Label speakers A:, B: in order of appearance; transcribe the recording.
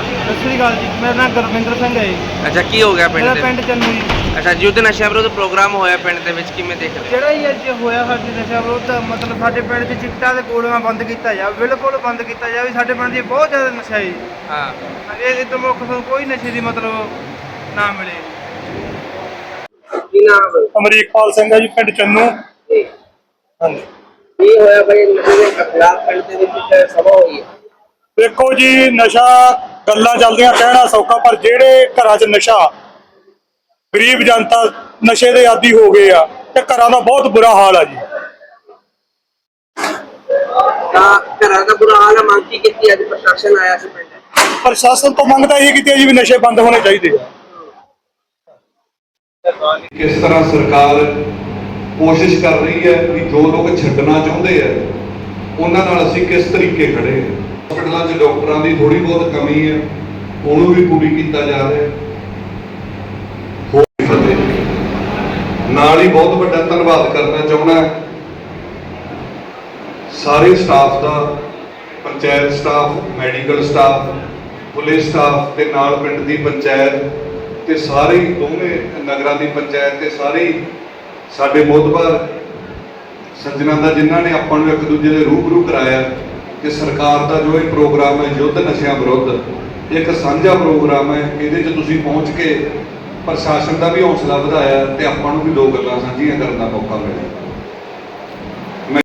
A: ਮੇਰਾ। ਨਾਮ ਗੁਰਵਿੰਦਰ ਸਿੰਘ ਹੈ ਜੀ।
B: ਅੱਛਾ ਕੀ ਹੋ ਗਿਆ ਪਿੰਡ
A: ਮੇਰਾ
B: ਦੇ
A: ਪਿੰਡ ਚੰਨੂ। ਜੀ
B: ਅੱਛਾ ਯੁੱਧ ਨਸ਼ਾ ਵਿਰੋਧ ਪ੍ਰੋਗਰਾਮ ਹੋਇਆ ਪਿੰਡ ਦੇ ਵਿੱਚ ਕਿਵੇਂ ਦੇਖ ਰਹੇ
A: ਜਿਹੜਾ ਹੀ ਅੱਜ ਹੋਇਆ ਸਾਡੇ ਨਸ਼ਾ ਵਿਰੋਧ ਦਾ ਮਤਲਬ ਸਾਡੇ ਪਿੰਡ 'ਚ ਚਿੱਟਾ ਤੇ ਗੋਲੀਆਂ ਬੰਦ ਕੀਤਾ ਜਾਵੇ ਬਿਲਕੁਲ ਬੰਦ ਕੀਤਾ ਜਾਵੇ ਸਾਡੇ ਪਿੰਡ 'ਚ ਬਹੁਤ ਜ਼ਿਆਦਾ ਨਸ਼ਾ ਹੈ ਜੀ।
B: ਹਾਂ।
A: ਇਹ ਇਹ ਤੋਂ ਮੁੱਖ ਸਾਨੂੰ ਕੋਈ ਨਸ਼ੇ ਦੀ ਮਤਲਬ ਨਾ ਮਿਲੇ।
B: ਕੀ ਨਾਮ
C: ਅਮਰੀਕਪਾਲ ਸਿੰਘ ਹੈ ਜੀ ਪਿੰਡ ਚੰਨੂ। ਹਾਂਜੀ।
B: ਕੀ ਹੋਇਆ ਬਈ? ਨਸ਼ੇ ਦੇ ਖਿਲਾਫ ਪਿੰਡ ਦੇ ਵਿੱਚ ਸਭਾ ਹੋਈ ਹੈ।
C: ਦੇਖੋ ਜੀ ਨਸ਼ਾ ਗੱਲਾਂ ਚੱਲਦੀਆਂ ਕਹਿਣਾ ਸੌਖਾ ਪਰ ਜਿਹੜੇ ਘਰਾਂ 'ਚ ਨਸ਼ਾ ਗਰੀਬ ਜਨਤਾ ਨਸ਼ੇ ਦੇ ਆਦੀ ਹੋ ਗਏ ਆ ਤੇ ਘਰਾਂ ਦਾ ਬਹੁਤ ਬੁਰਾ ਹਾਲ ਆ ਜੀ।
B: ਤਾਂ ਘਰਾਂ ਦਾ ਬੁਰਾ ਹਾਲ ਹੈ ਮੰਗ ਕੀ ਕੀਤੀ ਅੱਜ ਪ੍ਰਸ਼ਾਸਨ ਆਇਆ ਸੀ ਪਿੰਡ?
C: ਪ੍ਰਸ਼ਾਸਨ ਤੋਂ ਮੰਗਦਾ ਇਹ ਕੀਤੀ ਜੀ ਵੀ ਨਸ਼ੇ ਬੰਦ ਹੋਣੇ ਚਾਹੀਦੇ ਆ।
D: ਕਿਸ ਤਰ੍ਹਾਂ ਸਰਕਾਰ ਕੋਸ਼ਿਸ਼ ਕਰ ਰਹੀ ਹੈ ਕਿ ਜੋ ਲੋਕ ਛੱਡਣਾ ਚਾਹੁੰਦੇ ਆ ਉਹਨਾਂ ਨਾਲ ਅਸੀਂ ਕਿਸ ਤਰੀਕੇ ਖੜੇ ਹਾਂ ਹਸਪਤਾਲਾਂ 'ਚ ਡਾਕਟਰਾਂ ਦੀ ਥੋੜੀ ਬਹੁਤ ਕਮੀ ਹੈ, ਉਹਨੂੰ ਵੀ ਪੂਰੀ ਕੀਤਾ ਜਾ ਰਿਹਾ ਹੈ। ਹੋਰ ਫਤਿਹ ਨਾਲ ਹੀ ਬਹੁਤ ਵੱਡਾ ਧੰਨਵਾਦ ਕਰਨਾ ਚਾਹੁੰਦਾ ਸਾਰੇ ਸਟਾਫ ਦਾ, panchayat staff, medical staff, police staff ਤੇ ਨਾਲ ਪਿੰਡ ਦੀ ਪੰਚਾਇਤ ਤੇ ਸਾਰੇ ਦੋਵੇਂ ਨਗਰਾਂ ਦੀ ਪੰਚਾਇਤ ਤੇ ਸਾਰੇ ਸਾਡੇ ਮੋਦਬਰ ਸੱਜਣਾ ਦਾ ਜਿਨ੍ਹਾਂ ਨੇ ਆਪਾਂ ਨੂੰ ਇੱਕ ਦੂਜੇ ਦੇ ਰੂਬਰੂ ਕਰਾਇਆ ਕਿ ਸਰਕਾਰ ਦਾ ਜੋ ਇਹ ਪ੍ਰੋਗਰਾਮ ਹੈ ਯੁੱਧ ਨਸ਼ਿਆਂ ਵਿਰੁੱਧ ਇੱਕ ਸਾਂਝਾ ਪ੍ਰੋਗਰਾਮ ਹੈ, ਇਹਦੇ 'ਚ ਤੁਸੀਂ ਪਹੁੰਚ ਕੇ ਪ੍ਰਸ਼ਾਸਨ ਦਾ ਵੀ ਹੌਸਲਾ ਵਧਾਇਆ ਤੇ ਆਪਾਂ ਨੂੰ ਵੀ ਦੋ ਗੱਲਾਂ ਸਾਂਝੀਆਂ ਕਰਨ ਦਾ ਮੌਕਾ ਮਿਲਿਆ।